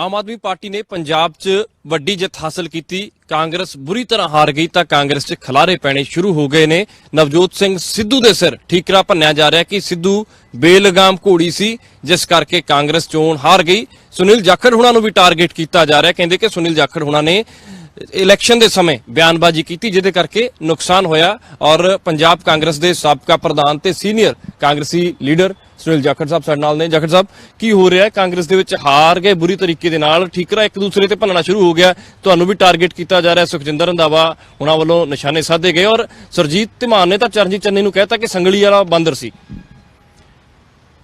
Aam Aadmi party ਨੇ ਪੰਜਾਬ 'ਚ ਵੱਡੀ ਜਿੱਤ ਹਾਸਲ ਕੀਤੀ। ਕਾਂਗਰਸ ਬੁਰੀ ਤਰ੍ਹਾਂ ਹਾਰ ਗਈ ਤਾਂ ਕਾਂਗਰਸ 'ਚ ਖਲਾਰੇ ਪੈਣੇ ਸ਼ੁਰੂ ਹੋ ਗਏ ਨੇ। ਨਵਜੋਤ ਸਿੰਘ ਸਿੱਧੂ ਦੇ ਸਿਰ ਠੀਕਰਾ ਭੰਨਿਆ ਜਾ ਰਿਹਾ ਕਿ ਸਿੱਧੂ ਬੇਲਗਾਮ ਘੋੜੀ ਸੀ, ਜਿਸ ਕਰਕੇ ਕਾਂਗਰਸ ਚੋਣ ਹਾਰ ਗਈ। ਸੁਨੀਲ ਜਾਖੜ ਹੁਣਾਂ ਨੂੰ ਵੀ ਟਾਰਗੇਟ ਕੀਤਾ ਜਾ ਰਿਹਾ। ਕਹਿੰਦੇ ਕਿ ਸੁਨੀਲ ਜਾਖੜ ਹੁਣਾਂ ਨੇ ਇਲੈਕਸ਼ਨ ਦੇ ਸਮੇਂ ਬਿਆਨਬਾਜ਼ੀ ਕੀਤੀ, ਜਿਹਦੇ ਕਰਕੇ ਨੁਕਸਾਨ ਹੋਇਆ ਔਰ ਪੰਜਾਬ ਕਾਂਗਰਸ ਦੇ ਸਾਬਕਾ ਪ੍ਰਧਾਨ ਤੇ ਸੀਨੀਅਰ ਕਾਂਗਰਸੀ ਲੀਡਰ ਸੁਨੀਲ ਜਾਖੜ ਸਾਹਿਬ ਸਾਡੇ ਨਾਲ ਨੇ। ਜਾਖੜ ਸਾਹਿਬ, ਕੀ ਹੋ ਰਿਹਾ ਹੈ? ਕਾਂਗਰਸ ਦੇ ਵਿੱਚ ਹਾਰ ਗਏ ਬੁਰੀ ਤਰੀਕੇ ਦੇ ਨਾਲ ਠੀਕਰਾ ਇੱਕ ਦੂਸਰੇ ਤੇ ਭੰਨਣਾ ਸ਼ੁਰੂ ਹੋ ਗਿਆ। ਤੁਹਾਨੂੰ ਵੀ ਟਾਰਗੇਟ ਕੀਤਾ ਜਾ ਰਿਹਾ ਸੁਖਜਿੰਦਰ ਰੰਧਾਵਾ, ਉਹਨਾਂ ਵੱਲੋਂ ਨਿਸ਼ਾਨੇ ਸਾਧੇ ਗਏ ਔਰ ਸਰਜੀਤ ਧਮਾਨ ਨੇ ਤਾਂ ਚਰਨਜੀਤ ਚੰਨੀ ਨੂੰ ਕਹਿਤਾ ਕਿ ਸੰਗਲੀ ਵਾਲਾ ਬਾਂਦਰ ਸੀ।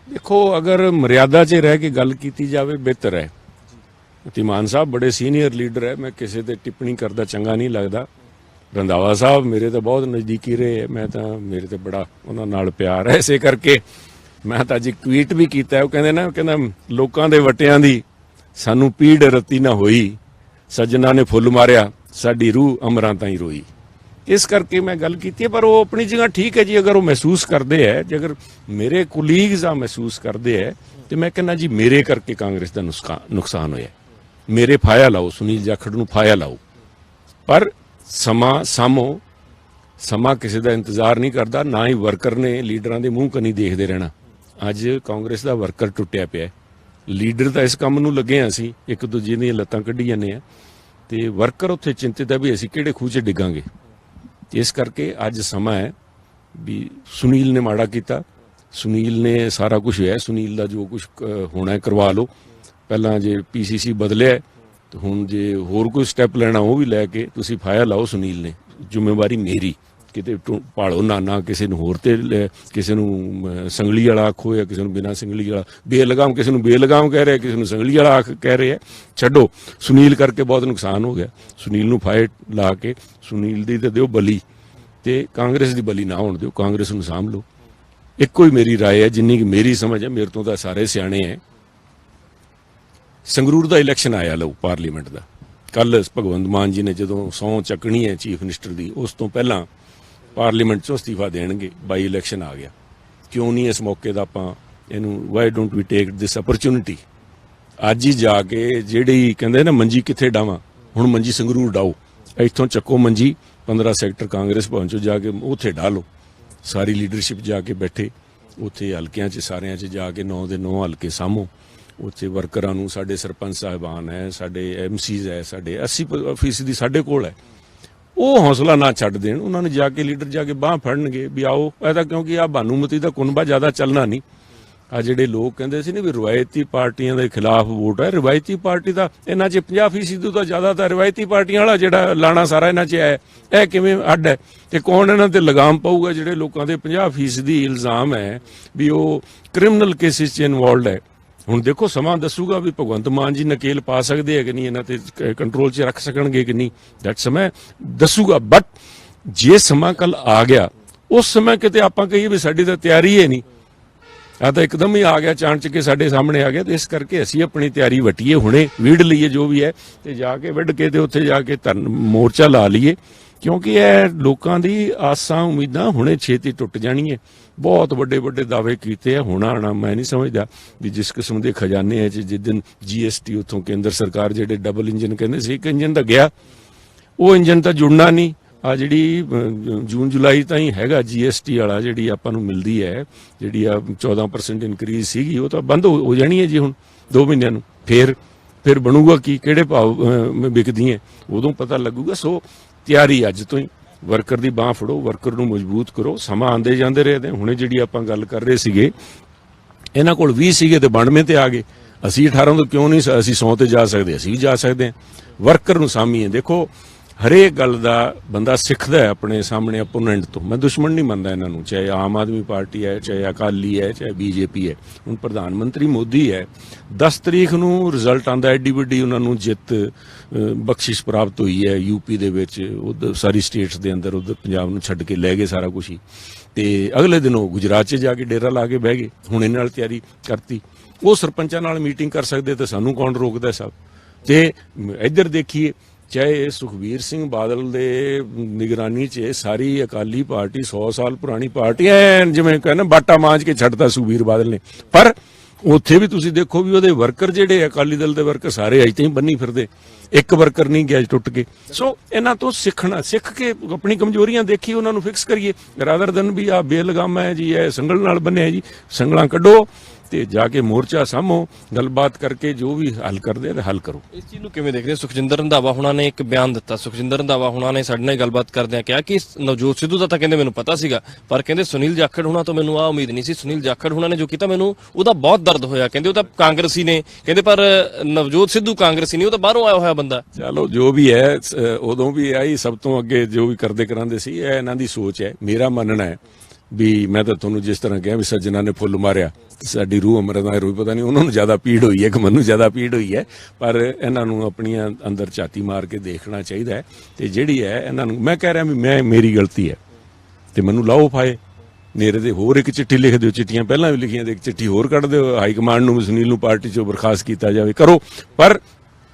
ਦੇਖੋ, ਅਗਰ ਮਰਿਆਦਾ 'ਚ ਰਹਿ ਕੇ ਗੱਲ ਕੀਤੀ ਜਾਵੇ, ਬਿਹਤਰ ਹੈ। ਧੀਮਾਨ ਸਾਹਿਬ, ਬੜੇ ਸੀਨੀਅਰ ਲੀਡਰ ਹੈ। ਮੈਂ ਕਿਸੇ ਤੇ ਟਿੱਪਣੀ ਕਰਦਾ ਚੰਗਾ ਨਹੀਂ ਲੱਗਦਾ। ਰੰਧਾਵਾ ਸਾਹਿਬ ਮੇਰੇ ਤਾਂ ਬਹੁਤ ਨਜ਼ਦੀਕੀ ਰਹੇ। ਹੈ ਮੈਂ ਤਾਂ, ਮੇਰੇ ਤੇ ਬੜਾ ਉਹਨਾਂ ਨਾਲ ਪਿਆਰ ਹੈ ਇਸੇ ਕਰਕੇ। ਮੈਂ ਤਾਂ ਜੀ ਟਵੀਟ ਵੀ ਕੀਤਾ। ਉਹ ਕਹਿੰਦੇ ਨਾ, ਉਹ ਕਹਿੰਦਾ, ਲੋਕਾਂ ਦੇ ਵਟਿਆਂ ਦੀ ਸਾਨੂੰ ਪੀੜ ਰਤੀ ਨਾ ਹੋਈ। ਸੱਜਣਾ ਨੇ ਫੁੱਲ ਮਾਰਿਆ। ਸਾਡੀ ਰੂਹ ਅਮਰਾਂ ਤਾਈਂ ਰੋਈ। ਇਸ ਕਰਕੇ ਮੈਂ ਗੱਲ ਕੀਤੀ ਹੈ, ਪਰ ਉਹ ਆਪਣੀ ਜਗ੍ਹਾ ਠੀਕ ਹੈ ਜੀ। ਅਗਰ ਉਹ ਮਹਿਸੂਸ ਕਰਦੇ ਹੈ, ਜੇ ਅਗਰ ਮੇਰੇ ਕੁਲੀਗਸ ਆ ਮਹਿਸੂਸ ਕਰਦੇ ਹੈ, ਤੇ ਮੈਂ ਕਹਿੰਦਾ ਜੀ, ਮੇਰੇ ਕਰਕੇ ਕਾਂਗਰਸ ਦਾ ਨੁਸਖਾ- ਨੁਕਸਾਨ ਹੋਇਆ ਮੇਰੇ ਫਾਇਆ ਲਾਓ, ਸੁਨੀਲ ਜਾਖੜ ਨੂੰ ਫਾਇਆ ਲਾਓ। ਪਰ ਸਮਾਂ ਸਾਮੋ, ਸਮਾਂ ਕਿਸੇ ਦਾ ਇੰਤਜ਼ਾਰ ਨਹੀਂ ਕਰਦਾ, ਨਾ ਹੀ ਵਰਕਰ ਨੇ ਲੀਡਰਾਂ ਦੇ ਮੂੰਹ ਕੰਨੀ ਦੇਖਦੇ ਰਹਿਣਾ। ਅੱਜ ਕਾਂਗਰਸ ਦਾ ਵਰਕਰ ਟੁੱਟਿਆ ਪਿਆ ਲੀਡਰ ਤਾਂ ਇਸ ਕੰਮ ਨੂੰ ਲੱਗੇ ਹਾਂ ਅਸੀਂ, ਇੱਕ ਦੂਜੇ ਦੀਆਂ ਲੱਤਾਂ ਕੱਢੀ ਜਾਂਦੇ ਆ। ਤੇ ਵਰਕਰ ਉੱਥੇ ਚਿੰਤਿਤ ਹੈ ਵੀ ਅਸੀਂ ਕਿਹੜੇ ਖੂਹ 'ਚ ਡਿੱਗਾਂਗੇ। ਇਸ ਕਰਕੇ ਅੱਜ ਸਮਾਂ ਹੈ ਵੀ ਸੁਨੀਲ ਨੇ ਮਾੜਾ ਕੀਤਾ। ਸੁਨੀਲ ਨੇ ਸਾਰਾ ਕੁਝ ਹੋਇਆ ਸੁਨੀਲ ਦਾ ਜੋ ਕੁਝ ਹੋਣਾ ਕਰਵਾ ਲਓ। ਪਹਿਲਾਂ ਜੇ ਪੀਸੀਸੀ ਬਦਲਿਆ ਹੈ, ਤੇ ਹੁਣ ਜੇ ਹੋਰ ਕੋਈ ਸਟੈਪ ਲੈਣਾ ਉਹ ਵੀ ਲੈ ਕੇ ਤੁਸੀਂ ਫਾਇਆ ਲਾਓ ਸੁਨੀਲ ਨੇ ਜ਼ਿੰਮੇਵਾਰੀ ਮੇਰੀ ਕਿਤੇ ਟੂ- ਭਾਲੋ ਨਾ ਨਾ ਕਿਸੇ ਨੂੰ ਹੋਰ ਤੇ ਲੈ- ਕਿਸੇ ਨੂੰ ਅਮ, ਸੰਗਲੀ ਵਾਲਾ ਆਖੋ ਜਾਂ ਕਿਸੇ ਨੂੰ ਬਿਨਾਂ ਸੰਗਲੀ ਵਾਲਾ ਬੇਲਗਾਮ ਕਿਸੇ ਨੂੰ ਬੇਲਗਾਮ ਕਹਿ ਰਿਹਾ ਕਿਸੇ ਨੂੰ ਸੰਗਲੀ ਵਾਲਾ ਆਖ ਕਹਿ ਰਿਹਾ ਛੱਡੋ ਸੁਨੀਲ ਕਰਕੇ ਬਹੁਤ ਨੁਕਸਾਨ ਹੋ ਗਿਆ ਸੁਨੀਲ ਨੂੰ ਫਾਇਟ ਲਾ ਕੇ ਸੁਨੀਲ ਦੀ ਤੇ ਦਿਓ ਬਲੀ ਤੇ ਕਾਂਗਰਸ ਦੀ ਬਲੀ ਨਾ ਹੋਣ ਦਿਓ ਕਾਂਗਰਸ ਨੂੰ ਸਾਂਭ ਲਓ ਇੱਕੋ ਹੀ ਮੇਰੀ رائے ਹੈ ਜਿੰਨੀ ਕਿ ਮੇਰੀ ਸਮਝ ਹੈ ਮੇਰੇ ਤੋਂ ਤਾਂ ਸਾਰੇ ਸਿਆਣੇ ਹੈ ਸੰਗਰੂਰ ਦਾ ਇਲੈਕਸ਼ਨ ਆਇਆ ਲਓ ਪਾਰਲੀਮੈਂਟ ਦਾ। ਕੱਲ ਭਗਵੰਤ ਮਾਨ ਜੀ ਨੇ ਜਦੋਂ ਸਹੁੰ ਚੱਕਣੀ ਹੈ ਚੀਫ ਮਿਨਿਸਟਰ ਦੀ, ਉਸ ਤੋਂ ਪਹਿਲਾਂ ਪਾਰਲੀਮੈਂਟ 'ਚੋਂ ਅਸਤੀਫਾ ਦੇਣਗੇ, ਬਾਈ ਇਲੈਕਸ਼ਨ ਆ ਗਿਆ। ਕਿਉਂ ਨਹੀਂ ਇਸ ਮੌਕੇ ਦਾ ਆਪਾਂ ਇਹਨੂੰ why don't we take this opportunity ਅੱਜ ਹੀ ਜਾ ਕੇ ਜਿਹੜੀ ਕਹਿੰਦੇ ਨਾ ਮੰਜੀ ਕਿੱਥੇ ਡਾਵਾਂ, ਹੁਣ ਮੰਜੀ ਸੰਗਰੂਰ ਡਾਓ। ਇੱਥੋਂ ਚੱਕੋ ਮੰਜੀ 15 ਸੈਕਟਰ ਕਾਂਗਰਸ ਭਵਨ ਚੋਂ ਜਾ ਕੇ ਉੱਥੇ ਡਾਲੋ ਸਾਰੀ ਲੀਡਰਸ਼ਿਪ ਜਾ ਕੇ ਬੈਠੇ, ਉੱਥੇ ਹਲਕਿਆਂ 'ਚ, ਸਾਰਿਆਂ 'ਚ ਜਾ ਕੇ 9 ਦੇ 9 ਹਲਕੇ ਸਾਹਮੋ ਉੱਥੇ ਵਰਕਰਾਂ ਨੂੰ, ਸਾਡੇ ਸਰਪੰਚ ਸਾਹਿਬਾਨ ਹੈ, ਸਾਡੇ ਐਮਸੀਜ਼ ਹੈ, ਸਾਡੇ 80 ਫੀਸਦੀ ਸਾਡੇ ਕੋਲ ਹੈ। ਉਹ ਹੌਸਲਾ ਨਾ ਛੱਡ ਦੇਣ, ਉਹਨਾਂ ਨੇ ਜਾ ਕੇ ਲੀਡਰ ਜਾ ਕੇ ਬਾਹ ਫੜਨਗੇ ਵੀ ਆਓ, ਇਹ ਤਾਂ ਕਿਉਂਕਿ ਆ ਬਾਨੂਮਤੀ ਦਾ ਕੁਨਬਾ ਜ਼ਿਆਦਾ ਚੱਲਣਾ ਨਹੀਂ। ਆ ਜਿਹੜੇ ਲੋਕ ਕਹਿੰਦੇ ਸੀ ਨੇ ਵੀ ਰਵਾਇਤੀ ਪਾਰਟੀਆਂ ਦੇ ਖਿਲਾਫ ਵੋਟ ਹੈ, ਰਵਾਇਤੀ ਪਾਰਟੀ ਦਾ ਇਹਨਾਂ 'ਚ 50% ਤੋਂ ਜ਼ਿਆਦਾ ਤਾਂ ਰਵਾਇਤੀ ਪਾਰਟੀਆਂ ਵਾਲਾ ਜਿਹੜਾ ਲਾਣਾ ਸਾਰਾ ਇਹਨਾਂ 'ਚ ਹੈ, ਇਹ ਕਿਵੇਂ ਅੱਡ ਹੈ? ਤੇ ਕੌਣ ਇਹਨਾਂ ਤੇ ਲਗਾਮ ਪਾਊਗਾ ਜਿਹੜੇ ਲੋਕਾਂ ਦੇ 50% ਦੀ ਇਲਜ਼ਾਮ ਹੈ ਵੀ ਉਹ ਕ੍ਰਿਮੀਨਲ ਕੇਸਿਸ 'ਚ ਇਨਵੋਲਡ ਹੈ? ਹੁਣ ਦੇਖੋ ਸਮਾਂ ਦੱਸੂਗਾ ਵੀ ਭਗਵੰਤ ਮਾਨ ਜੀ ਨਕੇਲ ਪਾ ਸਕਦੇ ਹੈ ਕਿ ਨਹੀਂ, ਇਹਨਾਂ ਤੇ ਕੰਟਰੋਲ 'ਚ ਰੱਖ ਸਕਣਗੇ ਕਿ ਨਹੀਂ ਦੈਟ ਸਮਾਂ ਦੱਸੂਗਾ। ਬਟ ਜੇ ਸਮਾਂ ਕੱਲ ਆ ਗਿਆ, ਉਸ ਸਮੇਂ ਕਿਤੇ ਆਪਾਂ ਕਹੀਏ ਵੀ ਸਾਡੀ ਤਾਂ ਤਿਆਰੀ ਹੈ ਨਹੀਂ ਆ ਤਾਂ ਇੱਕਦਮ ਹੀ ਆ ਗਿਆ ਚਾਂਚ ਕੇ ਸਾਡੇ ਸਾਹਮਣੇ ਆ ਗਿਆ ਤੇ ਇਸ ਕਰਕੇ ਅਸੀਂ ਆਪਣੀ ਤਿਆਰੀ ਵਟੀਏ ਹੁਣੇ, ਵੀੜ ਲਈਏ ਜੋ ਵੀ ਹੈ ਤੇ ਜਾ ਕੇ ਵੱਢ ਕੇ ਤੇ ਉੱਥੇ ਜਾ ਕੇ ਧਰਨ ਮੋਰਚਾ ਲਾ ਲਈਏ। ਕਿਉਂਕਿ ਇਹ ਲੋਕਾਂ ਦੀ ਆਸਾਂ, ਉਮੀਦਾਂ ਹੁਣੇ ਛੇਤੀ ਟੁੱਟ ਜਾਣੀਆਂ। ਬਹੁਤ ਵੱਡੇ ਵੱਡੇ ਦਾਅਵੇ ਕੀਤੇ ਆ, ਹੁਣ ਆਣਾ ਮੈਂ ਨਹੀਂ ਸਮਝਦਾ ਵੀ ਜਿਸ ਕਿਸਮ ਦੇ ਖਜ਼ਾਨੇ ਹੈ ਜਿਸ ਦਿਨ ਜੀਐਸਟੀ ਉਥੋਂ ਕੇਂਦਰ ਸਰਕਾਰ ਜਿਹੜੇ ਡਬਲ ਇੰਜਨ ਕਹਿੰਦੇ ਸੀ, ਇੱਕ ਇੰਜਨ ਤਾਂ ਗਿਆ। ਉਹ ਇੰਜਨ ਤਾਂ ਜੁੜਨਾ ਨਹੀਂ। ਆ ਜਿਹੜੀ ਜੂਨ ਜੁਲਾਈ ਤਾਈਂ ਹੈਗਾ ਜੀਐਸਟੀ ਵਾਲਾ ਜਿਹੜੀ ਆਪਾਂ ਨੂੰ ਮਿਲਦੀ ਹੈ ਜਿਹੜੀ ਆ 14% ਇਨਕਰੀਜ਼ ਸੀਗੀ ਉਹ ਤਾਂ ਬੰਦ ਹੋ ਹੋ ਜਾਣੀ ਹੈ ਜੀ ਹੁਣ 2 ਮਹੀਨਿਆਂ ਨੂੰ ਫੇਰ ਫਿਰ ਬਣੂਗਾ ਕੀ ਕਿਹੜੇ ਭਾਵ ਅਹ, ਵਿਕਦੀਆਂ ਉਦੋਂ ਪਤਾ ਲੱਗੂਗਾ ਸੋ ਤਿਆਰੀ ਅੱਜ ਤੋਂ ਹੀ ਵਰਕਰ ਦੀ ਬਾਹ ਫੜੋ ਵਰਕਰ ਨੂੰ ਮਜ਼ਬੂਤ ਕਰੋ ਸਮਾਂ ਆਂਦੇ ਜਾਂਦੇ ਰਹੇ ਤੇ ਹੁਣੇ ਜਿਹੜੀ ਆਪਾਂ ਗੱਲ ਕਰ ਰਹੇ ਸੀਗੇ ਇਹਨਾਂ ਕੋਲ 20 ਸੀਗੇ ਤੇ 92 ਤੇ ਆ ਗਏ ਅਸੀਂ 18 ਤੋਂ ਕਿਉਂ ਨਹੀਂ ਅਸੀਂ 100 ਤੇ ਜਾ ਸਕਦੇ ਅਸੀਂ ਵੀ ਜਾ ਸਕਦੇ ਹਾਂ ਵਰਕਰ ਨੂੰ ਸਾਮੀਏ ਦੇਖੋ ਹਰੇਕ ਗੱਲ ਦਾ ਬੰਦਾ ਸਿੱਖਦਾ ਹੈ ਆਪਣੇ ਸਾਹਮਣੇ ਅਪੋਨੈਂਟ ਤੋਂ। ਮੈਂ ਦੁਸ਼ਮਣ ਨਹੀਂ ਮੰਨਦਾ ਇਹਨਾਂ ਨੂੰ, ਚਾਹੇ ਆਮ ਆਦਮੀ ਪਾਰਟੀ ਹੈ, ਚਾਹੇ ਅਕਾਲੀ ਹੈ, ਚਾਹੇ ਬੀਜੇਪੀ ਹੈ। ਹੁਣ ਪ੍ਰਧਾਨ ਮੰਤਰੀ ਮੋਦੀ ਹੈ। 10 ਤਰੀਕ ਨੂੰ ਰਿਜ਼ਲਟ ਆਂਦਾ ਐਡੀ ਵੱਡੀ ਉਹਨਾਂ ਨੂੰ ਜਿੱਤ ਬਖਸ਼ਿਸ਼ ਪ੍ਰਾਪਤ ਹੋਈ ਹੈ ਯੂਪੀ ਦੇ ਵਿੱਚ। ਉਧਰ ਸਾਰੀ ਸਟੇਟਸ ਦੇ ਅੰਦਰ ਉਧਰ ਪੰਜਾਬ ਨੂੰ ਛੱਡ ਕੇ ਲੈ ਗਏ ਸਾਰਾ ਕੁਝ ਹੀ। ਤੇ ਅਗਲੇ ਦਿਨ ਉਹ ਗੁਜਰਾਤ 'ਚ ਜਾ ਕੇ ਡੇਰਾ ਲਾ ਕੇ ਬਹਿ ਗਏ। ਹੁਣ ਇਹਨਾਂ ਨਾਲ ਤਿਆਰੀ ਕਰਤੀ। ਉਹ ਸਰਪੰਚਾਂ ਨਾਲ ਮੀਟਿੰਗ ਕਰ ਸਕਦੇ ਤੇ ਸਾਨੂੰ ਕੌਣ ਰੋਕਦਾ ਸਭ? ਤੇ ਇੱਧਰ ਦੇਖੀਏ ਚਾਹੇ ਸੁਖਬੀਰ ਸਿੰਘ ਬਾਦਲ ਦੇ ਨਿਗਰਾਨੀ 'ਚ ਇਹ ਸਾਰੀ ਅਕਾਲੀ ਪਾਰਟੀ 100 ਸਾਲ ਪੁਰਾਣੀ ਪਾਰਟੀ ਐ ਜਿਵੇਂ ਕਹਿੰਦੇ ਬਾਟਾ ਮਾਂਜ ਕੇ ਛੱਡਤਾ ਸੁਖਬੀਰ ਬਾਦਲ ਨੇ। ਪਰ ਉੱਥੇ ਵੀ ਤੁਸੀਂ ਦੇਖੋ ਵੀ ਉਹਦੇ ਵਰਕਰ ਜਿਹੜੇ ਅਕਾਲੀ ਦਲ ਦੇ ਵਰਕਰ ਸਾਰੇ ਅਜੇ ਤਾਈਂ ਬੰਨੀ ਫਿਰਦੇ। ਇੱਕ ਵਰਕਰ ਨਹੀਂ ਗਿਆ ਟੁੱਟ ਕੇ। ਸੋ ਇਹਨਾਂ ਤੋਂ ਸਿੱਖਣਾ, ਸਿੱਖ ਕੇ ਆਪਣੀ ਕਮਜ਼ੋਰੀਆਂ ਦੇਖੀ, ਉਹਨਾਂ ਨੂੰ ਫਿਕਸ ਕਰੀਏ। ਰਾਦਰ ਦਨ ਵੀ ਆ ਬੇਲਗਾਮ ਹੈ ਜੀ, ਇਹ ਸੰਗਲ ਨਾਲ ਬੰਨਿਆ ਜੀ, ਸੰਗਲਾਂ ਕੱਢੋ। ਤੇ ਜਾ ਕੇ ਮੋਰਚਾ ਸਾਹਮੋ ਗੱਲਬਾਤ ਕਰਕੇ ਜੋ ਵੀ ਹੱਲ ਕਰਦੇ ਤੇ ਹੱਲ ਕਰੋ। ਇਸ ਚੀਜ਼ ਨੂੰ ਕਿਵੇਂ ਦੇਖਦੇ ਸੁਖਜਿੰਦਰ ਰੰਧਾਵਾ ਹੁਣਾਂ ਨੇ ਇੱਕ ਬਿਆਨ ਦਿੱਤਾ। ਸੁਖਜਿੰਦਰ ਰੰਧਾਵਾ ਹੁਣਾਂ ਨੇ ਸਾਡੇ ਨਾਲ ਗੱਲਬਾਤ ਕਰਦਿਆਂ ਕਿਹਾ ਕਿ ਨਵਜੋਤ ਸਿੱਧੂ ਦਾ ਤਾਂ ਕਹਿੰਦੇ ਮੈਨੂੰ ਪਤਾ ਸੀਗਾ ਪਰ ਕਹਿੰਦੇ ਸੁਨੀਲ ਜਾਖੜ ਹੁਣਾਂ ਤੋਂ ਮੈਨੂੰ ਆ ਉਮੀਦ ਨਹੀਂ ਸੀ। ਸੁਨੀਲ ਜਾਖੜ ਹੁਣਾਂ ਨੇ ਜੋ ਕੀਤਾ ਮੈਨੂੰ ਉਹਦਾ ਬਹੁਤ ਦਰਦ ਹੋਇਆ। ਕਹਿੰਦੇ ਉਹ ਤਾਂ ਕਾਂਗਰਸੀ ਨੇ। ਕਹਿੰਦੇ ਪਰ ਨਵਜੋਤ ਸਿੱਧੂ ਕਾਂਗਰਸੀ ਨਹੀਂ ਉਹ ਤਾਂ ਬਾਹਰੋਂ ਆਇਆ ਹੋਇਆ ਬੰਦਾ। ਚਲੋ ਜੋ ਵੀ ਹੈ ਉਦੋਂ ਵੀ ਆਈ ਸਭ ਤੋਂ ਅੱਗੇ ਜੋ ਵੀ ਕਰਦੇ ਕਰਾਂਦੇ ਸੀ ਇਹ ਇਹਨਾਂ ਦੀ ਸੋਚ ਹੈ। ਮੇਰਾ ਮੰਨਣਾ ਹੈ ਵੀ ਮੈਂ ਤਾਂ ਤੁਹਾਨੂੰ ਜਿਸ ਤਰ੍ਹਾਂ ਕਿਹਾ ਵੀ ਸੱਜਣਾ ਨੇ ਫੁੱਲ ਮਾਰਿਆ, ਸਾਡੀ ਰੂਹ ਅਮਰਦਾ ਰੂਹ, ਪਤਾ ਨਹੀਂ ਉਹਨਾਂ ਨੂੰ ਜ਼ਿਆਦਾ ਪੀੜ ਹੋਈ ਹੈ ਕਿ ਮੈਨੂੰ ਜ਼ਿਆਦਾ ਪੀੜ ਹੋਈ ਹੈ, ਪਰ ਇਹਨਾਂ ਨੂੰ ਆਪਣੀਆਂ ਅੰਦਰ ਝਾਤੀ ਮਾਰ ਕੇ ਦੇਖਣਾ ਚਾਹੀਦਾ ਹੈ ਤੇ ਜਿਹੜੀ ਹੈ ਇਹਨਾਂ ਨੂੰ, ਮੈਂ ਕਹਿ ਰਿਹਾ ਵੀ ਮੈਂ, ਮੇਰੀ ਗਲਤੀ ਹੈ ਤੇ ਮੈਨੂੰ ਲਾਓ ਫਾਏ। ਮੇਰੇ ਤੇ ਹੋਰ ਇੱਕ ਚਿੱਠੀ ਲਿਖ ਦਿਓ, ਚਿੱਠੀਆਂ ਪਹਿਲਾਂ ਵੀ ਲਿਖੀਆਂ ਤੇ ਇੱਕ ਚਿੱਠੀ ਹੋਰ ਕੱਢ ਦਿਓ, ਹਾਈ ਕਮਾਂਡ ਨੂੰ, ਸੁਨੀਲ ਨੂੰ ਪਾਰਟੀ ਚੋਂ ਬਰਖਾਸਤ ਕੀਤਾ ਜਾਵੇ, ਕਰੋ। ਪਰ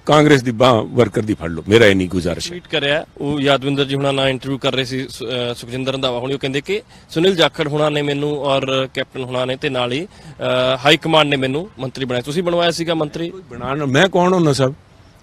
ਕਾਂਗਰਸ ਦੀ ਬਾਹ ਵਰਕਰ ਦੀ ਫੜ ਲਓ। ਮੇਰਾ ਇਹ ਨਹੀਂ ਗੁਜ਼ਾਰਿਸ਼ ਹੈ। ਟਵੀਟ ਕਰਿਆ ਉਹ ਯਾਦਵਿੰਦਰ ਜੀ ਹੁਣਾਂ ਨਾਲ ਇੰਟਰਵਿਊ ਕਰ ਰਹੇ ਸੀ ਸੁ- ਅਹ ਸੁਖਜਿੰਦਰ ਰੰਧਾਵਾ। ਹੁਣੀ ਉਹ ਕਹਿੰਦੇ ਕਿ ਸੁਨੀਲ ਜਾਖੜ ਹੁਣਾਂ ਨੇ ਮੈਨੂੰ ਔਰ ਕੈਪਟਨ ਹੁਣਾਂ ਨੇ ਤੇ ਨਾਲ ਹੀ ਅਹ, ਹਾਈ ਕਮਾਂਡ ਨੇ ਮੈਨੂੰ ਮੰਤਰੀ ਬਣਾਇਆ। ਤੁਸੀਂ ਬਣਵਾਇਆ ਸੀਗਾ ਮੰਤਰੀ? ਬਣਾਉਣ ਮੈਂ ਕੌਣ ਹੁੰਦਾ ਸਭ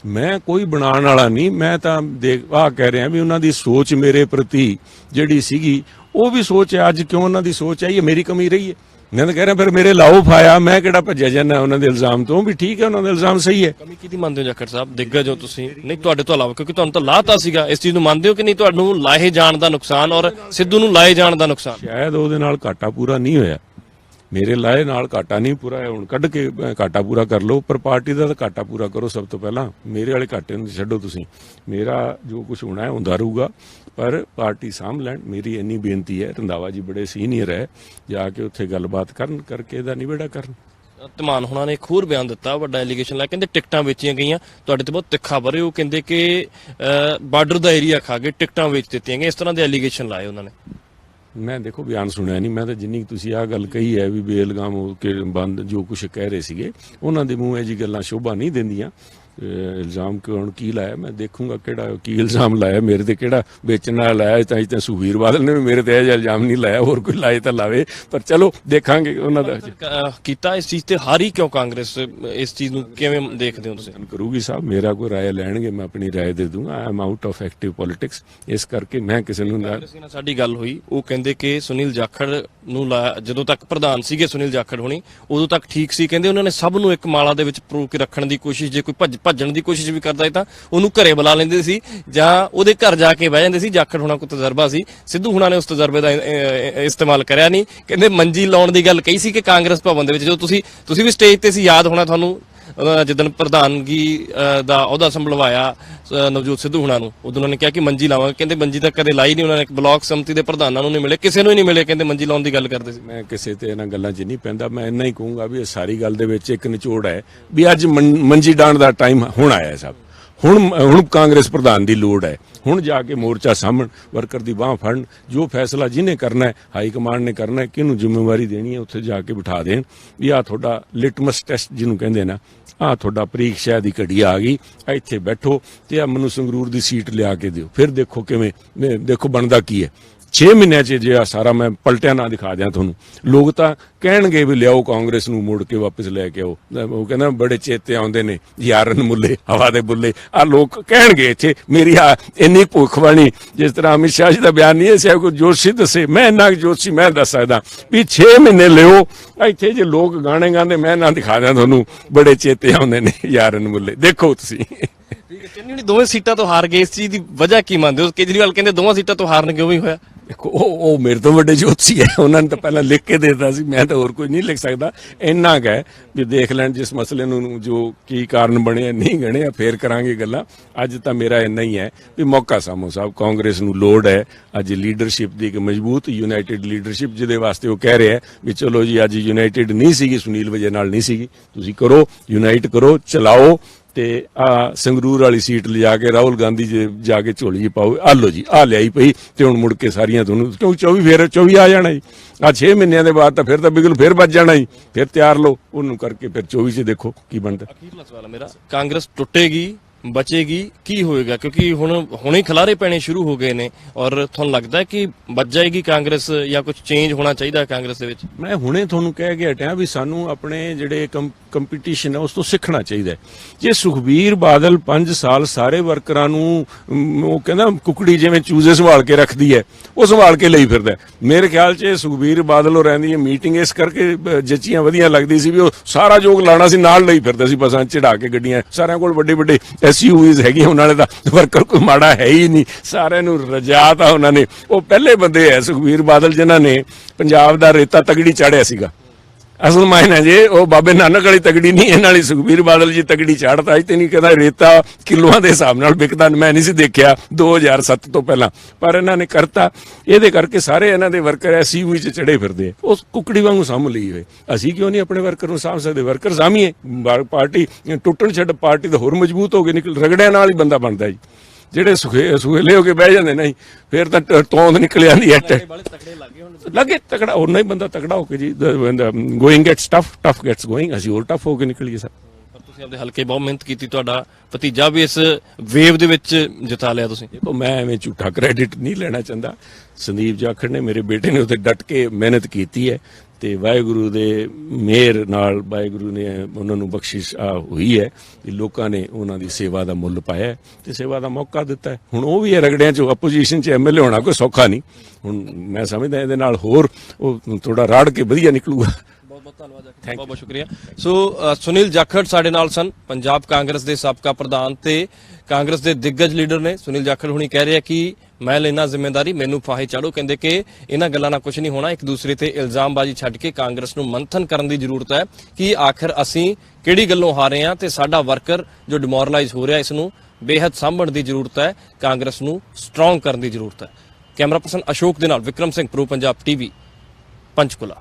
ਮੈਂ ਕੋਈ ਬਣਾਉਣ ਵਾਲਾ ਨਹੀਂ। ਮੈਂ ਤਾਂ ਦੇਖ ਆ ਕਹਿ ਰਿਹਾ ਵੀ ਉਹਨਾਂ ਦੀ ਸੋਚ ਮੇਰੇ ਪ੍ਰਤੀ ਜਿਹੜੀ ਸੀਗੀ ਉਹ ਵੀ ਸੋਚ ਹੈ। ਅੱਜ ਕਿਉਂ ਉਹਨਾਂ ਦੀ ਸੋਚ ਹੈ? ਇਹ ਮੇਰੀ ਕਮੀ ਰਹੀ ਹੈ। ਮੈਂ ਤਾਂ ਕਹਿ ਰਿਹਾ ਫਿਰ ਮੇਰੇ ਲਾਓ ਫਾਇਆ ਮੈਂ ਕਿਹੜਾ ਭੱਜਿਆ ਜਾਂਦਾ ਉਹਨਾਂ ਦੇ ਇਲਜ਼ਾਮ ਤੋਂ? ਵੀ ਠੀਕ ਹੈ ਉਹਨਾਂ ਦਾ ਇਲਜ਼ਾਮ ਸਹੀ ਹੈ। ਕਮੀ ਕਿਹਦੀ ਮੰਨਦੇ ਹੋ ਜਾਖੜ ਸਾਹਿਬ? ਦਿੱਗਜ ਹੋ ਤੁਸੀਂ ਨਹੀਂ ਤੁਹਾਡੇ ਤੋਂ ਇਲਾਵਾ ਕਿਉਂਕਿ ਤੁਹਾਨੂੰ ਤਾਂ ਲਾਤਾ ਸੀਗਾ ਇਸ ਚੀਜ਼ ਨੂੰ ਮੰਨਦੇ ਹੋ ਕਿ ਨਹੀਂ? ਤੁਹਾਨੂੰ ਲਾਹੇ ਜਾਣ ਦਾ ਨੁਕਸਾਨ ਔਰ ਸਿੱਧੂ ਨੂੰ ਲਾਏ ਜਾਣ ਦਾ ਨੁਕਸਾਨ? ਸ਼ਾਇਦ ਉਹਦੇ ਨਾਲ ਘਾਟਾ ਪੂਰਾ ਨਹੀਂ ਹੋਇਆ। ਮੇਰੇ ਲਾਏ ਨਾਲ ਘਾਟਾ ਨਹੀਂ ਪੂਰਾ ਹੋਇਆ ਹੁਣ ਕੱਢ ਕੇ ਘਾਟਾ ਪੂਰਾ ਕਰ ਲਓ, ਪਰ ਪਾਰਟੀ ਦਾ ਤਾਂ ਘਾਟਾ ਪੂਰਾ ਕਰੋ ਸਭ ਤੋਂ ਪਹਿਲਾਂ। ਮੇਰੇ ਵਾਲੇ ਘਾਟੇ ਨੂੰ ਛੱਡੋ ਤੁਸੀਂ। ਮੇਰਾ ਜੋ ਕੁਝ ਹੋਣਾ ਹੈ ਹੁੰਦਾ ਰਹੂਗਾ। ਪਰ ਪਾਰਟੀ ਸਾਂਭ ਲੈਣ, ਮੇਰੀ ਇੰਨੀ ਬੇਨਤੀ ਹੈ, ਰੰਧਾਵਾ ਜੀ ਬੜੇ ਸੀਨੀਅਰ ਹੈ, ਜਾ ਕੇ ਉੱਥੇ ਗੱਲਬਾਤ ਕਰਨ, ਕਰਕੇ ਇਹਦਾ ਨਿਬੇੜਾ ਕਰਨ। ਧਮਾਨ ਹੁਣਾਂ ਨੇ ਇੱਕ ਹੋਰ ਬਿਆਨ ਦਿੱਤਾ, ਵੱਡਾ ਐਲੀਗੇਸ਼ਨ ਲਾਇਆ ਕਹਿੰਦੇ ਟਿਕਟਾਂ ਵੇਚੀਆਂ ਗਈਆਂ। ਤੁਹਾਡੇ ਤੇ ਬਹੁਤ ਤਿੱਖਾ ਬਰੇ, ਉਹ ਕਹਿੰਦੇ ਕਿ ਬਾਰਡਰ ਦਾ ਏਰੀਆ ਖਾ ਕੇ ਟਿਕਟਾਂ ਵੇਚ ਦਿੱਤੀਆਂ ਗਈਆਂ। ਇਸ ਤਰ੍ਹਾਂ ਦੇ ਐਲੀਗੇਸ਼ਨ ਲਾਏ ਉਹਨਾਂ ਨੇ। ਮੈਂ ਦੇਖੋ ਬਿਆਨ ਸੁਣਿਆ ਨਹੀਂ, ਮੈਂ ਤਾਂ ਜਿੰਨੀ ਕੁ ਤੁਸੀਂ ਆਹ ਗੱਲ ਕਹੀ ਹੈ ਵੀ ਬੇਲਗਾਮ ਹੋ ਕੇ ਬੰਦ ਜੋ ਕੁਝ ਕਹਿ ਰਹੇ ਸੀਗੇ, ਉਹਨਾਂ ਦੇ ਮੂੰਹ ਇਹ ਜੀ ਗੱਲਾਂ ਸ਼ੋਭਾ ਨਹੀਂ ਦਿੰਦੀਆਂ। ਇਲਜ਼ਾਮ ਕਿਉਂ ਕੀ ਲਾਇਆ ਮੈਂ ਦੇਖੂੰਗਾ ਕਿਹੜਾ ਕੀ ਇਲਜ਼ਾਮ ਲਾਇਆ ਮੇਰੇ ਤੇ ਕਿਹੜਾ ਵੇਚਣ ਨਾਲ ਲਾਇਆ ਤਾਂ ਤਾਂ ਸੁਖਬੀਰ ਬਾਦਲ ਨੇ ਮੇਰੇ ਤੇ ਇਹ ਇਲਜ਼ਾਮ ਨਹੀਂ ਲਾਇਆ ਹੋਰ ਕੋਈ ਲਾਏ ਤਾਂ ਲਾਵੇ ਪਰ ਚਲੋ ਦੇਖਾਂਗੇ ਉਹਨਾਂ ਦਾ। ਕੀਤਾ ਇਸ ਚੀਜ਼ ਤੇ ਹਾਰੀ ਕਿਉਂ ਕਾਂਗਰਸ ਇਸ ਚੀਜ਼ ਨੂੰ ਕਿਵੇਂ ਦੇਖਦੇ ਹੋ ਤੁਸੀਂ? ਕਰੂਗੀ ਸਾਹਿਬ ਮੇਰਾ ਕੋਈ ਰਾਏ ਲੈਣਗੇ ਮੈਂ ਆਪਣੀ ਰਾਏ ਦੇ ਦੂੰਗਾ I am out of active politics ਇਸ ਕਰਕੇ ਮੈਂ ਕਿਸੇ ਨੂੰ ਸਾਡੀ ਗੱਲ ਹੋਈ ਉਹ ਕਹਿੰਦੇ ਕਿ ਸੁਨੀਲ ਜਾਖੜ ਨੂੰ ਜਦੋਂ ਤੱਕ ਪ੍ਰਧਾਨ ਸੀਗੇ ਸੁਨੀਲ ਜਾਖੜ ਹੋਣੀ ਉਦੋਂ ਤੱਕ ਠੀਕ ਸੀ ਕਹਿੰਦੇ ਉਹਨਾਂ ਨੇ ਸਭ ਨੂੰ ਇੱਕ ਮਾਲਾ ਦੇ ਵਿੱਚ ਪਰੋ ਕੇ ਰੱਖਣ ਦੀ ਕੋਸ਼ਿਸ਼ ਜੇ ਕੋਈ ਭੱਜ ਭੱਜਣ ਦੀ ਕੋਸ਼ਿਸ਼ ਵੀ ਕਰਦਾ ਸੀ ਤਾਂ ਉਹਨੂੰ ਘਰੇ ਬੁਲਾ ਲੈਂਦੇ ਸੀ ਜਾਂ ਉਹਦੇ ਘਰ ਜਾ ਕੇ ਬਹਿ ਜਾਂਦੇ ਸੀ। ਜਾਖੜ ਹੋਣਾ ਕੋਈ ਤਜਰਬਾ ਸੀ। ਸਿੱਧੂ ਹੁਣਾਂ ਨੇ ਉਸ ਤਜਰਬੇ ਦਾ ਇਸਤੇਮਾਲ ਕਰਿਆ ਨਹੀਂ। ਕਹਿੰਦੇ ਮੰਜੀ ਲਾਉਣ ਦੀ ਗੱਲ ਕਹੀ ਸੀ ਕਿ ਕਾਂਗਰਸ ਭਵਨ ਦੇ ਵਿੱਚ ਜਦੋਂ ਤੁਸੀਂ ਤੁਸੀਂ ਵੀ ਸਟੇਜ ਤੇ ਸੀ, ਯਾਦ ਹੋਣਾ ਤੁਹਾਨੂੰ ਅਹ, ਜਿੱਦਣ ਪ੍ਰਧਾਨਗੀ ਅਹ, ਦਾ ਅਹੁਦਾ ਸੰਭਲਵਾਇਆ ਨਵਜੋਤ ਸਿੱਧੂ ਹੁਣਾਂ ਨੂੰ ਉਦੋਂ ਉਹਨਾਂ ਨੇ ਕਿਹਾ ਕਿ ਮੰਜੀ ਲਾਵਾਂਗੇ। ਕਹਿੰਦੇ ਮੰਜੀ ਤਾਂ ਕਦੇ ਲਾਈ ਨਹੀਂ ਉਹਨਾਂ ਨੇ ਇੱਕ ਬਲਾਕ ਸੰਮਤੀ ਦੇ ਪ੍ਰਧਾਨਾਂ ਨੂੰ ਨਹੀਂ ਮਿਲੇ ਕਿਸੇ ਨੂੰ ਹੀ ਨਹੀਂ ਮਿਲੇ ਕਹਿੰਦੇ ਮੰਜੀ ਲਾਉਣ ਦੀ ਗੱਲ ਕਰਦੇ ਸੀ। ਮੈਂ ਕਿਸੇ ਤੇ ਇਹਨਾਂ ਗੱਲਾਂ 'ਚ ਨਹੀਂ ਪੈਂਦਾ ਮੈਂ ਇੰਨਾ ਹੀ ਕਹੂੰਗਾ ਵੀ ਇਹ ਸਾਰੀ ਗੱਲ ਦੇ ਵਿੱਚ ਇੱਕ ਨਿਚੋੜ ਹੈ ਵੀ ਅੱਜ ਮੰਜੀ ਡਾਣ ਦਾ ਟਾਈਮ ਹੁਣ ਆਇਆ ਹੈ ਸਭ। ਹੁਣ ਹੁਣ ਕਾਂਗਰਸ ਪ੍ਰਧਾਨ ਦੀ ਲੋੜ ਹੈ। ਹੁਣ ਜਾ ਕੇ ਮੋਰਚਾ ਸਾਹਮਣ ਵਰਕਰ ਦੀ ਬਾਹ ਫੜਨ ਜੋ ਫੈਸਲਾ ਜਿਹਨੇ ਕਰਨਾ ਹੈ ਹਾਈ ਕਮਾਂਡ ਨੇ ਕਰਨਾ ਹੈ ਕਿਹਨੂੰ ਜ਼ਿੰਮੇਵਾਰੀ ਦੇਣੀ ਹੈ ਉੱਥੇ ਜਾ ਕੇ ਬਿਠਾ ਦੇਣ। ਵੀ ਆ ਤੁਹਾਡਾ ਲਿਟਮਸ ਟੈਸਟ ਜਿਹਨੂੰ ਕਹਿੰਦੇ ਨਾ ਆ ਤੁਹਾਡਾ ਪ੍ਰੀਖਿਆ ਦੀ ਘੜੀ ਆ ਗਈ ਆਹ ਇੱਥੇ ਬੈਠੋ ਤੇ ਆ ਮੈਨੂੰ ਸੰਗਰੂਰ ਦੀ ਸੀਟ ਲਿਆ ਕੇ ਦਿਓ। ਫਿਰ ਦੇਖੋ ਕਿਵੇਂ ਦੇਖੋ ਬਣਦਾ ਕੀ ਹੈ। 6 ਮਹੀਨਿਆਂ 'ਚ ਜੇ ਆ ਸਾਰਾ ਮੈਂ ਪਲਟਿਆ ਨਾ ਦਿਖਾ ਦਿਆਂ ਤੁਹਾਨੂੰ। ਲੋਕ ਤਾਂ ਕਹਿਣਗੇ ਵੀ ਲਿਆਓ ਕਾਂਗਰਸ ਨੂੰ, ਮੁੜ ਕੇ ਵਾਪਸ ਲੈ ਕੇ ਆਓ। ਉਹ ਕਹਿੰਦਾ ਬੜੇ ਚੇਤੇ ਆਉਂਦੇ ਨੇ ਯਾਰਨ ਮੁੱਲੇ, ਹਵਾ ਦੇ ਬੁੱਲੇ। ਆ ਲੋਕ ਕਹਿਣਗੇ ਇੱਥੇ, ਮੇਰੀ ਆ ਇੰਨੀ ਭੁੱਖ ਬਣੀ ਜਿਸ ਤਰ੍ਹਾਂ ਅਮਿਤ ਸ਼ਾਹ ਜੀ ਦਾ ਬਿਆਨ ਨਹੀਂ ਹੈ, ਸਿਆ ਕੋਈ ਜੋਸ਼ੀ ਦੱਸੇ। ਮੈਂ ਇੰਨਾ ਕੁ ਜੋਸ਼ੀ ਮੈਂ ਦੱਸ ਸਕਦਾ ਵੀ 6 ਮਹੀਨੇ ਲਿਓ। ਇੱਥੇ ਜੇ ਲੋਕ ਗਾਣੇ ਗਾਉਂਦੇ, ਮੈਂ ਨਾ ਦਿਖਾ ਦਿਆਂ ਤੁਹਾਨੂੰ, ਬੜੇ ਚੇਤੇ ਆਉਂਦੇ ਨੇ ਯਾਰਨ ਮੁੱਲੇ ਦੇਖੋ ਤੁਸੀਂ। ਠੀਕ ਹੈ, ਚੰਨੀ ਹੁਣੀ ਦੋਵੇਂ ਸੀਟਾਂ ਤੋਂ ਹਾਰ ਗਏ। ਇਸ ਚੀਜ਼ ਦੀ ਵਜ੍ਹਾ ਕੀ ਮੰਨਦੇ ਹੋ? ਕੇਜਰੀਵਾਲ ਕਹਿੰਦੇ ਦੋਵਾਂ ਸੀਟਾਂ ਤੋਂ ਹਾਰਨ ਕਿਉਂ ਵੀ ਹੋਇਆ। ਦੇਖੋ, ਉਹ ਉਹ ਮੇਰੇ ਤੋਂ ਵੱਡੇ ਜੋਤਸੀ ਹੈ ਉਹਨਾਂ ਨੇ ਤਾਂ ਪਹਿਲਾਂ ਲਿਖ ਕੇ ਦੇਤਾ ਸੀ, ਮੈਂ ਤਾਂ ਹੋਰ ਕੋਈ ਨਹੀਂ ਲਿਖ ਸਕਦਾ। ਇੰਨਾ ਕੁ ਹੈ ਵੀ ਦੇਖ ਲੈਣ ਜਿਸ ਮਸਲੇ ਨੂੰ ਜੋ ਕੀ ਕਾਰਨ ਬਣਿਆ ਨਹੀਂ ਗਣਿਆ ਫੇਰ ਕਰਾਂਗੇ ਗੱਲਾਂ। ਅੱਜ ਤਾਂ ਮੇਰਾ ਇੰਨਾ ਹੀ ਹੈ ਵੀ ਮੌਕਾ ਸਾਮੋ ਸਾਹਿਬ, ਕਾਂਗਰਸ ਨੂੰ ਲੋੜ ਹੈ। ਅੱਜ ਲੀਡਰਸ਼ਿਪ ਦੀ ਇੱਕ ਮਜ਼ਬੂਤ ਯੂਨਾਈਟਿਡ ਲੀਡਰਸ਼ਿਪ ਜਿਹਦੇ ਵਾਸਤੇ ਉਹ ਕਹਿ ਰਿਹਾ ਵੀ ਚਲੋ ਜੀ, ਅੱਜ ਯੂਨਾਈਟਿਡ ਨਹੀਂ ਸੀਗੀ, ਸੁਨੀਲ ਵਜੇ ਨਾਲ ਨਹੀਂ ਸੀਗੀ। ਤੁਸੀਂ ਕਰੋ ਯੂਨਾਈਟ ਕਰੋ, ਚਲਾਓ। ਤੇ ਆ ਸੰਗਰੂਰ ਵਾਲੀ ਸੀਟ ਲਿਜਾ ਕੇ ਰਾਹੁਲ ਗਾਂਧੀ ਜੀ ਜਾ ਕੇ ਝੋਲੀ 'ਚ ਪਾਓ ਆ ਲੋ ਜੀ ਆ ਲਿਆਈ ਪਈ ਤੇ ਹੁਣ ਮੁੜ ਕੇ ਸਾਰੀਆਂ ਤੁਹਾਨੂੰ ਕਿਉਂ 24 ਫੇਰ 24 ਆ ਜਾਣਾ ਜੀ। ਆ 6 ਮਹੀਨਿਆਂ ਦੇ ਬਾਅਦ ਤਾਂ ਫਿਰ ਤਾਂ ਬਿਗਲ ਫੇਰ ਵੱਜ ਜਾਣਾ ਜੀ। ਫਿਰ ਤਿਆਰ ਲਓ ਉਹਨੂੰ ਕਰਕੇ ਫਿਰ 24 'ਚ ਦੇਖੋ ਕੀ ਬਣਦਾ। ਅਖੀਰਲਾ ਸਵਾਲ ਹੈ ਮੇਰਾ ਕਾਂਗਰਸ ਟੁੱਟੇਗੀ ਬਚੇਗੀ ਕੀ ਹੋਏਗਾ? ਕਿਉਂਕਿ ਹੁਣ ਹੁਣੇ ਖਲਾਰੇ ਪੈਣੇ ਸ਼ੁਰੂ ਹੋ ਗਏ ਨੇ ਔਰ ਤੁਹਾਨੂੰ ਲੱਗਦਾ ਕਿ ਬਚ ਜਾਏਗੀ ਕਾਂਗਰਸ ਜਾਂ ਕੁਝ ਚੇਂਜ ਹੋਣਾ ਚਾਹੀਦਾ ਕਾਂਗਰਸ ਦੇ ਵਿੱਚ? ਮੈਂ ਹੁਣੇ ਤੁਹਾਨੂੰ ਕਹਿ ਕੇ ਹਟਿਆ ਵੀ ਸਾਨੂੰ ਆਪਣੇ ਜਿਹੜੇ ਕੰਪੀਟੀਸ਼ਨ ਹੈ, ਉਸ ਤੋਂ ਸਿੱਖਣਾ ਚਾਹੀਦਾ ਹੈ। ਜੇ ਸੁਖਬੀਰ ਬਾਦਲ 5 ਸਾਲ ਸਾਰੇ ਵਰਕਰਾਂ ਨੂੰ ਉਹ ਕਹਿੰਦਾ ਕੁਕੜੀ ਜਿਵੇਂ ਚੂਜ਼ੇ ਸੰਭਾਲ ਕੇ ਰੱਖਦੀ ਹੈ, ਉਹ ਸੰਭਾਲ ਕੇ ਲਈ ਫਿਰਦਾ ਮੇਰੇ ਖਿਆਲ 'ਚ ਸੁਖਬੀਰ ਬਾਦਲ ਉਹ ਰਹਿੰਦੀ ਹੈ ਮੀਟਿੰਗ ਇਸ ਕਰਕੇ ਜੱਚੀਆਂ ਵਧੀਆ ਲੱਗਦੀ ਸੀ ਵੀ ਉਹ ਸਾਰਾ ਜੋਗ ਲਾਣਾ ਸੀ, ਨਾਲ ਲਈ ਫਿਰਦਾ ਸੀ, ਬਸਾਂ ਚੜਾ ਕੇ ਗੱਡੀਆਂ। ਸਾਰਿਆਂ ਕੋਲ ਵੱਡੇ ਵੱਡੇ ਐਸਯੂਵੀਜ਼ ਹੈਗੇ ਉਹਨਾਂ ਨੇ ਤਾਂ ਵਰਕਰ ਕੋਈ ਮਾੜਾ ਹੈ ਹੀ ਨਹੀਂ। ਸਾਰਿਆਂ ਨੂੰ ਰਜ਼ਾ ਰਜਾਤਾ ਉਹਨਾਂ ਨੇ। ਉਹ ਪਹਿਲੇ ਬੰਦੇ ਐ ਸੁਖਬੀਰ ਬਾਦਲ, ਜਿਨ੍ਹਾਂ ਨੇ ਪੰਜਾਬ ਦਾ ਰੇਤਾ ਤਗੜੀ ਚਾੜਿਆ ਸੀਗਾ। ਅਸਲ ਮਾਇਨਾ ਜੇ ਉਹ ਬਾਬੇ ਨਾਨਕ ਵਾਲੀ ਤਗੜੀ ਨਹੀਂ, ਇਹਨਾਂ ਵਾਲੀ ਸੁਖਬੀਰ ਬਾਦਲ ਜੀ ਤਗੜੀ ਚਾੜਤਾ ਅੱਜ ਤੇ ਨਹੀਂ ਕਹਿੰਦਾ ਰੇਤਾ ਕਿਲੋਆਂ ਦੇ ਹਿਸਾਬ ਨਾਲ ਵਿਕਦਾ ਮੈਂ ਨਹੀਂ ਸੀ ਦੇਖਿਆ 2007 ਤੋਂ ਪਹਿਲਾਂ। ਪਰ ਇਹਨਾਂ ਨੇ ਕਰਤਾ। ਇਹਦੇ ਕਰਕੇ ਸਾਰੇ ਇਹਨਾਂ ਦੇ ਵਰਕਰ ਐਸੀ ਹੋਈ ਚ ਚੜੇ ਫਿਰਦੇ ਆ। ਉਸ ਕੁਕੜੀ ਵਾਂਗੂ ਸਾਂਭ ਲਈ ਹੋਏ। ਅਸੀਂ ਕਿਉਂ ਨਹੀਂ ਆਪਣੇ ਵਰਕਰ ਨੂੰ ਸਾਂਭ ਸਕਦੇ? ਵਰਕਰ ਸਾਂਭੀਏ। ਪਾਰਟੀ, ਟੁੱਟਣ ਛੱਡ ਪਾਰਟੀ ਤਾਂ ਹੋਰ ਮਜ਼ਬੂਤ ਹੋ ਕੇ ਨਿਕਲ ਰਗੜਿਆਂ ਨਾਲ ਹੀ ਬੰਦਾ ਬਣਦਾ ਜੀ। ਜਿਹੜੇ ਸੁਖੇ ਸੁਹੇਲੇ ਹੋ ਕੇ ਬਹਿ ਜਾਂਦੇ ਨਹੀਂ ਫਿਰ ਤਾਂ ਟ- ਤੋਂਦ ਨਿਕਲ ਜਾਂਦੀ ਹੈ ਤਕੜੇ ਲੱਗੇ ਹੁਣ ਲੱਗੇ ਤਕੜਾ ਉਹਨਾਂ ਹੀ ਬੰਦਾ ਤਕੜਾ ਹੋ ਕੇ ਜੀ going gets tough tough gets going ਅਸੀਂ ਹੋਰ ਟਫ ਹੋ ਕੇ ਨਿਕਲੀਏ ਸਰ। ਪਰ ਤੁਸੀਂ ਆਪਦੇ ਹਲਕੇ ਬਹੁਤ ਮਿਹਨਤ ਕੀਤੀ ਤੁਹਾਡਾ ਭਤੀਜਾ ਵੀ ਇਸ ਵੇਵ ਦੇ ਵਿੱਚ ਜਿਤਾ ਲਿਆ ਤੁਸੀਂ। ਦੇਖੋ ਮੈਂ ਐਵੇਂ ਝੂਠਾ ਕ੍ਰੈਡਿਟ ਨਹੀਂ ਲੈਣਾ ਚਾਹੁੰਦਾ। ਸੰਦੀਪ ਜਾਖੜ ਨੇ ਮੇਰੇ ਬੇਟੇ ਨੇ ਉੱਤੇ ਡਟ ਕੇ ਮਿਹਨਤ ਕੀਤੀ ਹੈ। ਤੇ ਵਾਹਿਗੁਰੂ ਦੇ ਮਿਹਰ ਨਾਲ ਵਾਹਿਗੁਰੂ ਨੇ ਉਹਨਾਂ ਨੂੰ ਬਖਸ਼ਿਸ਼ ਆ ਹੋਈ ਹੈ ਕਿ ਲੋਕਾਂ ਨੇ ਉਹਨਾਂ ਦੀ ਸੇਵਾ ਦਾ ਮੁੱਲ ਪਾਇਆ ਹੈ ਤੇ ਸੇਵਾ ਦਾ ਮੌਕਾ ਦਿੱਤਾ ਹੁਣ ਉਹ ਵੀ ਇਹ ਰਗੜਿਆਂ ਚ ਆਪੋਜੀਸ਼ਨ ਚ ਐਮਐਲਏ ਹੋਣਾ ਕੋਈ ਸੌਖਾ ਨਹੀਂ। ਹੁਣ ਮੈਂ ਸਮਝਦਾ ਇਹਦੇ ਨਾਲ ਹੋਰ ਉਹ ਥੋੜਾ ਰਾੜ ਕੇ ਵਧੀਆ ਨਿਕਲੂਗਾ। ਬਹੁਤ ਬਹੁਤ ਧੰਨਵਾਦ ਬਹੁਤ ਬਹੁਤ ਸ਼ੁਕਰੀਆ। ਸੋ ਸੁਨੀਲ ਜਾਖੜ ਸਾਡੇ ਨਾਲ ਸਨ, ਪੰਜਾਬ ਕਾਂਗਰਸ ਦੇ ਸਾਬਕਾ ਪ੍ਰਧਾਨ ਤੇ ਕਾਂਗਰਸ ਦੇ ਦਿੱਗਜ ਲੀਡਰ ਨੇ ਸੁਨੀਲ ਜਾਖੜ ਹੁਣੀ ਕਹਿ ਰਿਹਾ ਕਿ ਮੈਂ ਲੈਣਾ ਜ਼ਿੰਮੇਵਾਰੀ, ਮੈਨੂੰ ਫਾਹੇ ਚਾੜੋ। ਕਹਿੰਦੇ ਕਿ ਇਹਨਾਂ ਗੱਲਾਂ ਨਾਲ ਕੁਝ ਨਹੀਂ ਹੋਣਾ, ਇੱਕ ਦੂਸਰੇ ਤੇ ਇਲਜ਼ਾਮਬਾਜ਼ੀ ਛੱਡ ਕੇ ਕਾਂਗਰਸ ਨੂੰ ਮੰਥਨ ਕਰਨ ਦੀ ਜ਼ਰੂਰਤ ਹੈ। ਕਿ ਆਖਰ ਅਸੀਂ ਕਿਹੜੀ ਗੱਲੋਂ ਹਾਰੇ ਹਾਂ ਤੇ ਸਾਡਾ ਵਰਕਰ ਜੋ ਡਿਮੋਰਲਾਈਜ਼ ਹੋ ਰਿਹਾ ਇਸ ਨੂੰ ਬੇਹੱਦ ਸਾਂਭਣ ਦੀ ਜ਼ਰੂਰਤ ਹੈ, ਕਾਂਗਰਸ ਨੂੰ ਸਟਰੋਂਗ ਕਰਨ ਦੀ ਜ਼ਰੂਰਤ ਹੈ। ਕੈਮਰਾ ਪਰਸਨ ਅਸ਼ੋਕ ਦੇ ਨਾਲ ਵਿਕਰਮ ਸਿੰਘ, ਪ੍ਰੋ ਪੰਜਾਬ ਟੀਵੀ, ਪੰਚਕੁਲਾ।